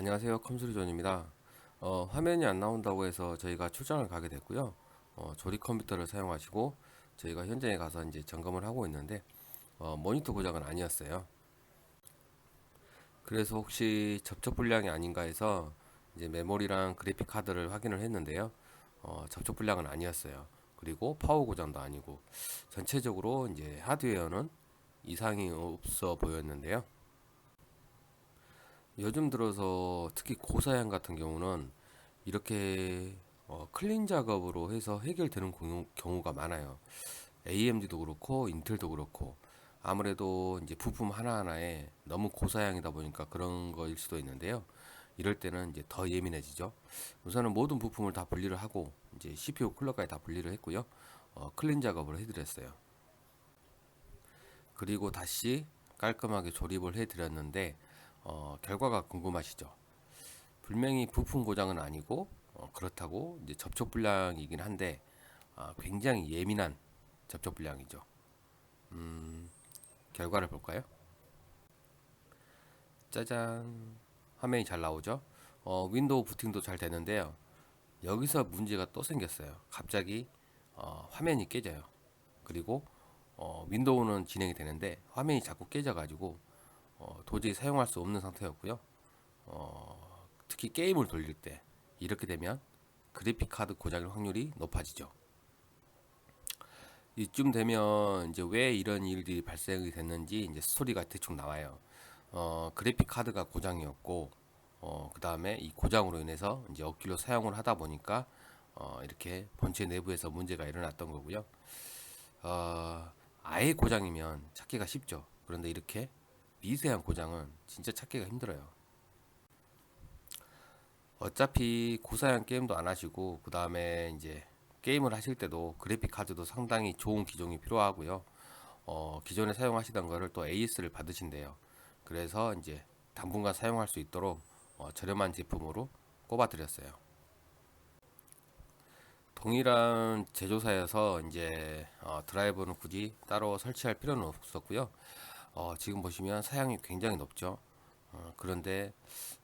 안녕하세요. 컴스리존입니다. 어, 화면이 안 나온다고 해서 저희가 출장을 가게 됐고요. 어, 조립 컴퓨터를 사용하시고 저희가 현장에 가서 이제 점검을 하고 있는데 어, 모니터 고장은 아니었어요. 그래서 혹시 접촉 불량이 아닌가 해서 이제 메모리랑 그래픽 카드를 확인을 했는데요. 어, 접촉 불량은 아니었어요. 그리고 파워 고장도 아니고 전체적으로 이제 하드웨어는 이상이 없어 보였는데요 요즘 들어서 특히 고사양 같은 경우는 이렇게 어, 클린 작업으로 해서 해결되는 경우, 경우가 많아요. AMD도 그렇고 인텔도 그렇고 아무래도 이제 부품 하나하나에 너무 고사양이다 보니까 그런 거일 수도 있는데요. 이럴 때는 이제 더 예민해지죠. 우선은 모든 부품을 다 분리를 하고 이제 CPU 쿨러까지 다 분리를 했고요. 어, 클린 작업을 해드렸어요. 그리고 다시 깔끔하게 조립을 해드렸는데 어, 결과가 궁금하시죠? 분명히 부품 고장은 아니고 어, 그렇다고 이제 접촉 불량이긴 한데 아, 굉장히 예민한 접촉 불량이죠. 음, 결과를 볼까요? 짜잔 화면이 잘 나오죠? 어, 윈도우 부팅도 잘 되는데요. 여기서 문제가 또 생겼어요. 갑자기 어, 화면이 깨져요. 그리고 어, 윈도우는 진행이 되는데 화면이 자꾸 깨져가지고 어, 도저히 사용할 수 없는 상태였고요. 어, 특히 게임을 돌릴 때 이렇게 되면 그래픽 카드 고장일 확률이 높아지죠. 이쯤 되면 이제 왜 이런 일들이 발생이 됐는지 이제 스토리가 대충 나와요. 어, 그래픽 카드가 고장이었고, 어, 그 다음에 이 고장으로 인해서 이제 억지로 사용을 하다 보니까 어, 이렇게 본체 내부에서 문제가 일어났던 거고요. 어, 아예 고장이면 찾기가 쉽죠. 그런데 이렇게 미세한 고장은 진짜 찾기가 힘들어요. 어차피 고사양 게임도 안 하시고 그 다음에 이제 게임을 하실 때도 그래픽 카드도 상당히 좋은 기종이 필요하고요. 어, 기존에 사용하시던 거를 또 AS를 받으신대요. 그래서 이제 당분간 사용할 수 있도록 어, 저렴한 제품으로 꼽아 드렸어요. 동일한 제조사여서 이제 어, 드라이버는 굳이 따로 설치할 필요는 없었고요. 어, 지금 보시면 사양이 굉장히 높죠. 어, 그런데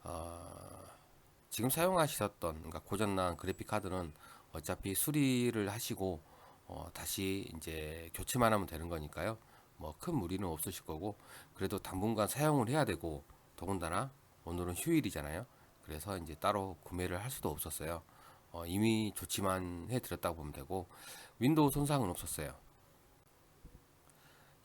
어, 지금 사용하셨던 그러니까 고장난 그래픽 카드는 어차피 수리를 하시고 어, 다시 이제 교체만 하면 되는 거니까요. 뭐 큰 무리는 없으실 거고 그래도 당분간 사용을 해야 되고 더군다나 오늘은 휴일이잖아요. 그래서 이제 따로 구매를 할 수도 없었어요. 어, 이미 조치만 해드렸다고 보면 되고 윈도우 손상은 없었어요.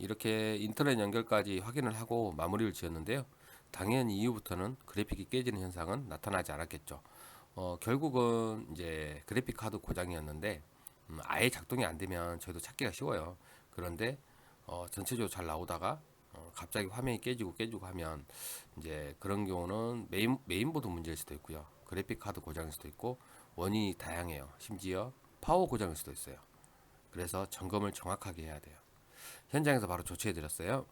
이렇게 인터넷 연결까지 확인을 하고 마무리를 지었는데요. 당연히 이후부터는 그래픽이 깨지는 현상은 나타나지 않았겠죠. 어, 결국은 이제 그래픽 카드 고장이었는데 음, 아예 작동이 안 되면 저희도 찾기가 쉬워요. 그런데 어, 전체적으로 잘 나오다가 어, 갑자기 화면이 깨지고 깨지고 하면 이제 그런 경우는 메인 메인보드 문제일 수도 있고요. 그래픽 카드 고장일 수도 있고 원인이 다양해요. 심지어 파워 고장일 수도 있어요. 그래서 점검을 정확하게 해야 돼요. 현장에서 바로 조치해 드렸어요.